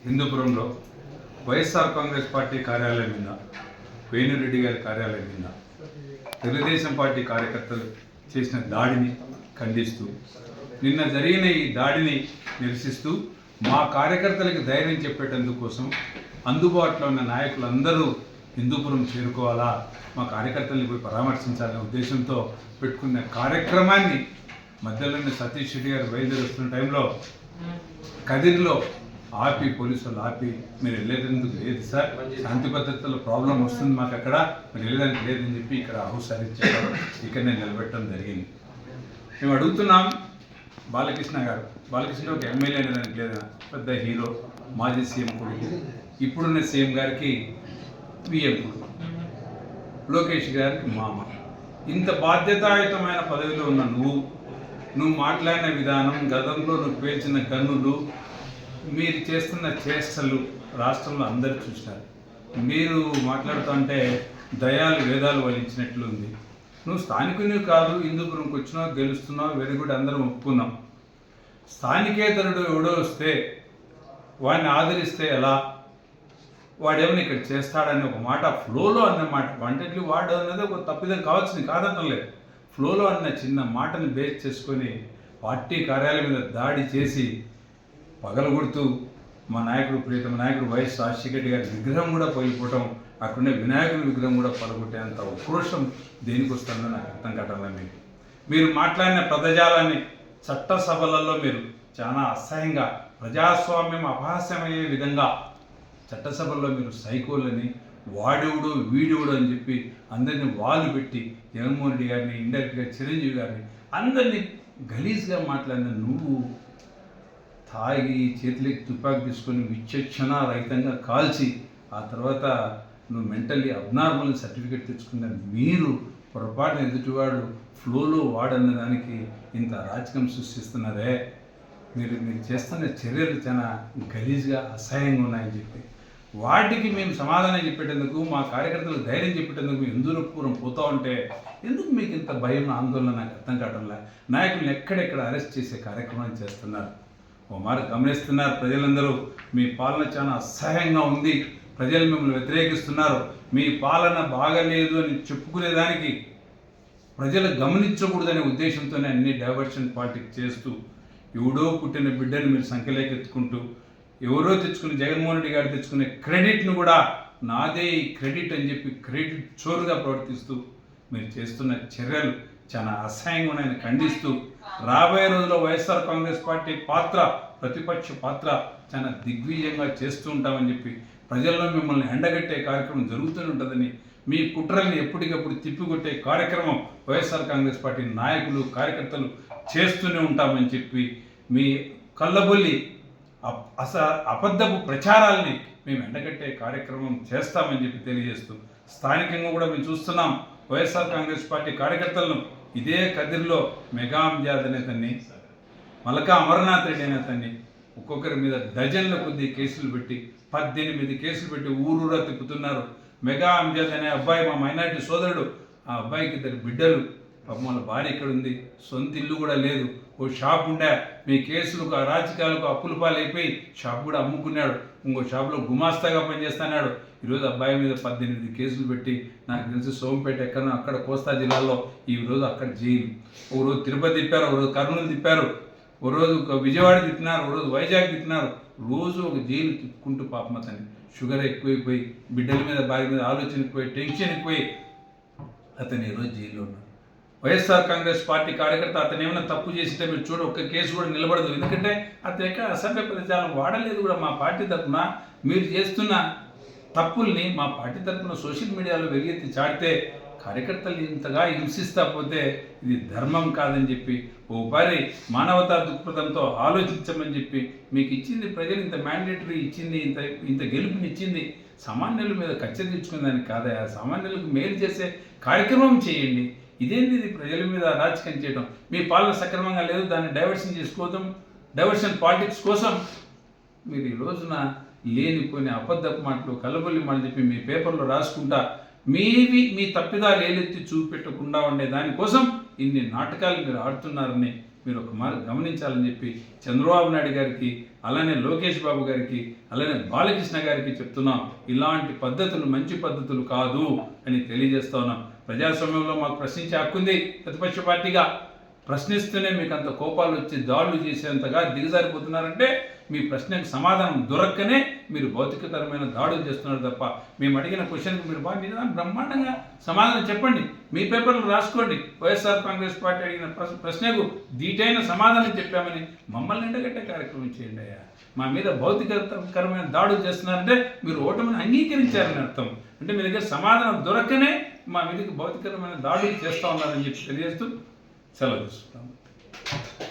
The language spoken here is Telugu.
హిందూపురంలో వైఎస్ఆర్ కాంగ్రెస్ పార్టీ కార్యాలయం మీద వేణురెడ్డి గారి కార్యాలయం మీద తెలుగుదేశం పార్టీ కార్యకర్తలు చేసిన దాడిని ఖండిస్తూ నిన్న జరిగిన ఈ దాడిని నిరసిస్తూ మా కార్యకర్తలకు ధైర్యం చెప్పేటందుకోసం అందుబాటులో ఉన్న నాయకులందరూ హిందూపురం చేరుకోవాలా మా కార్యకర్తల్ని పోయి పరామర్శించాలనే ఉద్దేశంతో పెట్టుకున్న కార్యక్రమాన్ని మధ్యలోనే సతీష్ రెడ్డి గారు బయలుదేరుస్తున్న టైంలో కదిరిలో ఆపి పోలీసు వాళ్ళు ఆపి మీరు వెళ్ళేందుకు లేదు సార్. శాంతి భద్రతలో ప్రాబ్లం వస్తుంది మాకు అక్కడ మీరు వెళ్ళడానికి లేదని చెప్పి ఇక్కడ చేశారు ఇక్కడ నేను నిలబెట్టడం జరిగింది. మేము అడుగుతున్నాం బాలకృష్ణ గారు. బాలకృష్ణ ఒక ఎమ్మెల్యే అనేదానికి లేదా పెద్ద హీరో మాజీ సీఎం కొడుకు. ఇప్పుడున్న సీఎం గారికి పిఎం కొడుకు. లోకేష్ గారికి మామ. ఇంత బాధ్యతాయుతమైన పదవిలో ఉన్న నువ్వు నువ్వు మాట్లాడిన విధానం గతంలో నువ్వు పేల్చిన గన్నులు మీరు చేస్తున్న చేష్టలు రాష్ట్రంలో అందరూ చూసినారు మీరు మాట్లాడుతుంటే దయాలు వేదాలు వహించినట్లు ఉంది. నువ్వు స్థానికుని కాదు హిందూపురంకి వచ్చినావు గెలుస్తున్నావు వెరీ అందరం ఒప్పుకున్నాం. స్థానికేతరుడు ఎవడో వస్తే వాడిని ఆదరిస్తే ఎలా? వాడేమైనా ఇక్కడ చేస్తాడని ఒక మాట ఫ్లోలో అన్న మాట వంటట్లు వాడు అన్నది ఒక తప్పిదం కావచ్చు నేను లేదు. ఫ్లోలో అన్న చిన్న మాటని బేస్ చేసుకొని పార్టీ కార్యాలయం మీద దాడి చేసి పగలగొడుతూ మా నాయకుడు ప్రియతమ నాయకుడు వైఎస్ రాజశేఖర రెడ్డి గారి విగ్రహం కూడా పగిలిపోవటం అక్కడుండే వినాయకుడి విగ్రహం కూడా పలగొట్టేంత ఉక్రోషం దేనికి వస్తుందో నాకు అర్థం కట్టాలని మీకు మీరు మాట్లాడిన పదజాలాన్ని చట్టసభలలో మీరు చాలా అసహ్యంగా ప్రజాస్వామ్యం అపహాస్యమయ్యే విధంగా చట్టసభల్లో మీరు సైకోలని వాడేవుడు వీడేవుడు అని చెప్పి అందరిని వాళ్ళు పెట్టి జగన్మోహన్ రెడ్డి గారిని ఇండైరెక్ట్గా చిరంజీవి గారిని అందరినీ గలీజ్గా మాట్లాడిన నువ్వు తాగి చేతిలోకి తుపాకి తీసుకొని విచక్షణ రహితంగా కాల్చి ఆ తర్వాత నువ్వు మెంటల్లీ అబ్నార్మల్ సర్టిఫికేట్ తెచ్చుకున్న మీరు పొరపాటున ఎదుటివాడు ఫ్లోలో వాడన్న దానికి ఇంత రాజకం సృష్టిస్తున్నారే? మీరు మీరు చేస్తున్న చర్యలు చాలా గలీజ్గా అసహ్యంగా ఉన్నాయని చెప్పి. వాటికి మేము సమాధానం చెప్పేటందుకు మా కార్యకర్తలు ధైర్యం చెప్పేటందుకు మేము ఎందురూరం పోతా ఉంటే ఎందుకు మీకు ఇంత భయం ఆందోళన నాకు అర్థం కావడంలా నాయకులను ఎక్కడెక్కడ అరెస్ట్ చేసే కార్యక్రమం చేస్తున్నారు? మారు గమనిస్తున్నారు ప్రజలందరూ. మీ పాలన చాలా అసహ్యంగా ఉంది. ప్రజలు మిమ్మల్ని వ్యతిరేకిస్తున్నారు. మీ పాలన బాగలేదు అని చెప్పుకునేదానికి ప్రజలు గమనించకూడదనే ఉద్దేశంతోనే అన్ని డైవర్షన్ పాలిటిక్స్ చేస్తూ ఎవడో పుట్టిన బిడ్డను మీరు సంఖ్యలేకెత్తుకుంటూ ఎవరో తెచ్చుకుని జగన్మోహన్ రెడ్డి గారు తెచ్చుకునే క్రెడిట్ను కూడా నాదే ఈ క్రెడిట్ అని చెప్పి క్రెడిట్ చోరుగా ప్రవర్తిస్తూ మీరు చేస్తున్న చర్యలు చాలా అసహ్యంగా ఉన్నాయని ఖండిస్తూ రాబోయే రోజుల్లో వైఎస్ఆర్ కాంగ్రెస్ పార్టీ పాత్ర ప్రతిపక్ష పాత్ర చాలా దిగ్విజయంగా చేస్తూ ఉంటామని చెప్పి ప్రజల్లో మిమ్మల్ని ఎండగట్టే కార్యక్రమం జరుగుతూనే ఉంటుందని మీ కుట్రల్ని ఎప్పటికప్పుడు తిప్పికొట్టే కార్యక్రమం వైఎస్ఆర్ కాంగ్రెస్ పార్టీ నాయకులు కార్యకర్తలు చేస్తూనే ఉంటామని చెప్పి మీ కళ్ళబొల్లి అప్- అస అబద్ధపు ప్రచారాల్ని మేము ఎండగట్టే కార్యక్రమం చేస్తామని చెప్పి తెలియజేస్తూ స్థానికంగా కూడా మేము చూస్తున్నాం వైఎస్ఆర్ కాంగ్రెస్ పార్టీ కార్యకర్తలను ఇదే కదిరిలో మెగా అంజాద్ అనే తన్ని మలకా అమరనాథ్ రెడ్డి అనే తన్ని ఒక్కొక్కరి మీద డజన్ల కొద్ది కేసులు పెట్టి పద్దెనిమిది కేసులు పెట్టి ఊరూరా తిప్పుతున్నారు. మెగా అంజాద్ అనే అబ్బాయి మా మైనార్టీ సోదరుడు. ఆ అబ్బాయికి ఇద్దరు బిడ్డలు. పాపం వాళ్ళ భార్య ఇక్కడ ఉంది సొంత ఇల్లు కూడా లేదు. ఓ షాప్ ఉండే. మీ కేసులకు ఆ రాజకీయాలకు అప్పుల పాలైపోయి షాప్ కూడా అమ్ముకున్నాడు. ఇంకో షాప్లో గుమాస్తాగా పనిచేస్తున్నాడు. ఈరోజు అబ్బాయి మీద పద్దెనిమిది కేసులు పెట్టి నాకు తెలిసి సోంపేట ఎక్కడో అక్కడ కోస్తా జిల్లాలో ఈ రోజు అక్కడ జైలు. ఒక రోజు తిరుపతి తిప్పారు ఒక రోజు కర్నూలు తిప్పారు. ఒక రోజు ఒక విజయవాడ తిప్పినారు ఒక రోజు వైజాగ్ తిప్పినారు రోజు ఒక జైలు తిప్పుకుంటూ పాపం అతన్ని. షుగర్ ఎక్కువైపోయి బిడ్డల మీద భార్య మీద ఆలోచన ఎక్కువై టెన్షన్ ఎక్కువై అతను ఈరోజు జైల్లో ఉన్నాడు. వైఎస్ఆర్ కాంగ్రెస్ పార్టీ కార్యకర్త అతను ఏమైనా తప్పు చేసితే మీరు చూడ ఒక్క కేసు కూడా నిలబడదు. ఎందుకంటే అతను ఎక్కడ అసభ్య ప్రచారం వాడలేదు కూడా మా పార్టీ తరఫున. మీరు చేస్తున్న తప్పుల్ని మా పార్టీ తరఫున సోషల్ మీడియాలో వెలుగెత్తి చాటితే కార్యకర్తలు ఇంతగా హింసిస్తా పోతే ఇది ధర్మం కాదని చెప్పి ఓ పారి మానవతా దృక్పథంతో ఆలోచించమని చెప్పి మీకు ఇచ్చింది ప్రజలు ఇంత మ్యాండేటరీ ఇచ్చింది ఇంత ఇంత గెలుపునిచ్చింది సామాన్యుల మీద కచ్చ తీర్చుకునే దానికి కాదయా సామాన్యులకు మేలు చేసే కార్యక్రమం చేయండి. ఇదేంది ఇది ప్రజల మీద రాజకీయం చేయడం మీ పాలన సక్రమంగా లేదు దాన్ని డైవర్షన్ చేసుకోవడం డైవర్షన్ పాలిటిక్స్ కోసం మీరు ఈ రోజున లేనిపోయిన అబద్ధపు మాటలు కలబొల్లి మాటలు చెప్పి మీ పేపర్లో రాసుకుంటా మీవి మీ తప్పిదాలు ఏలెత్తి చూపెట్టకుండా ఉండే దానికోసం ఇన్ని నాటకాలు మీరు ఆడుతున్నారని మీరు ఒక మారు గమనించాలని చెప్పి చంద్రబాబు నాయుడు గారికి అలానే లోకేష్ బాబు గారికి అలానే బాలకృష్ణ గారికి చెప్తున్నాం. ఇలాంటి పద్ధతులు మంచి పద్ధతులు కాదు అని తెలియజేస్తా ఉన్నాం. ప్రజాస్వామ్యంలో మాకు ప్రశ్నించే హక్కుంది ప్రతిపక్ష పార్టీగా ప్రశ్నిస్తూనే మీకు అంత కోపాలు వచ్చి దాడులు చేసేంతగా దిగజారిపోతున్నారంటే మీ ప్రశ్నకు సమాధానం దొరక్కనే మీరు భౌతికతరమైన దాడులు చేస్తున్నారు తప్ప మేము అడిగిన క్వశ్చన్కి మీరు బాగా నిదానం బ్రహ్మాండంగా సమాధానం చెప్పండి. మీ పేపర్లు రాసుకోండి. వైఎస్ఆర్ కాంగ్రెస్ పార్టీ అడిగిన ప్రశ్న- ప్రశ్నకు దీటైన సమాధానం చెప్పామని మమ్మల్ని ఎండగట్టే కార్యక్రమం చేయండి అయ్యా. మా మీద భౌతికకరమైన దాడులు చేస్తున్నారంటే మీరు ఓటమిని అంగీకరించారని అర్థం. అంటే మీ దగ్గర సమాధానం దొరకనే మా మీదకి భౌతికరమైన దాడులు చేస్తూ ఉన్నారని చెప్పి తెలియజేస్తూ సెలవు తీసుకుంటాము.